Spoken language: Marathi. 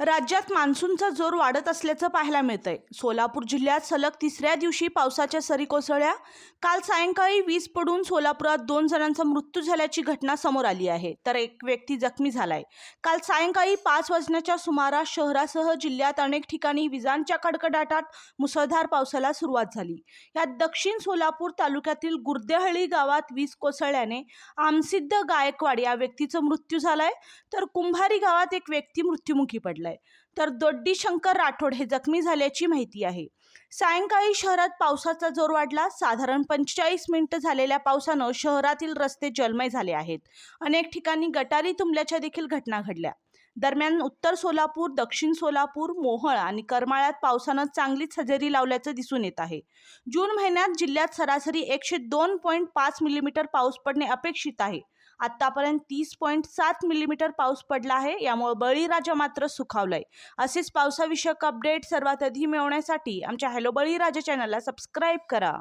राज्यात मान्सूनचा जोर वाढत असल्याचं पाहायला मिळतंय. सोलापूर जिल्ह्यात सलग तिसऱ्या दिवशी पावसाच्या सरी कोसळल्या. काल सायंकाळी वीज पडून सोलापुरात दोन जणांचा मृत्यू झाल्याची घटना समोर आली आहे. तर एक व्यक्ती जखमी झालाय. काल सायंकाळी पाच वाजण्याच्या सुमारास शहरासह जिल्ह्यात अनेक ठिकाणी विजांच्या कडकडाटात मुसळधार पावसाला सुरुवात झाली. यात दक्षिण सोलापूर तालुक्यातील गुर्देहळी गावात वीज कोसळल्याने आमसिद्ध गायकवाड या व्यक्तीचा मृत्यू झालाय. तर कुंभारी गावात एक व्यक्ती मृत्युमुखी पडलाय तर दोड्डी शंकर राठोड हे जखमी झाल्याची माहिती आहे. सायंकाळी शहरात पावसाचा जोर वाढला. साधारण पंचेचाळीस मिनिटं झालेल्या पावसानं शहरातील रस्ते जलमय झाले आहेत. अनेक ठिकाणी गटारी तुंबल्याच्या देखील घटना घडल्या. दरम्यान उत्तर सोलापूर दक्षिण सोलापूर मोहळ आणि करमाळ्यात पावसानं चांगलीच हजेरी लावल्याचं दिसून येत आहे. जून महिन्यात जिल्ह्यात सरासरी एकशे दोन पॉईंट पाच मिलीमीटर पाऊस पडणे अपेक्षित आहे. आतापर्यंत तीस पॉईंट सात मिलीमीटर पाऊस पडला आहे. यामुळे बळीराजा मात्र सुखावलाय. असेच पावसाविषयक अपडेट सर्वात आधी मिळवण्यासाठी आमच्या हॅलो बळीराजा चॅनलला सबस्क्राईब करा.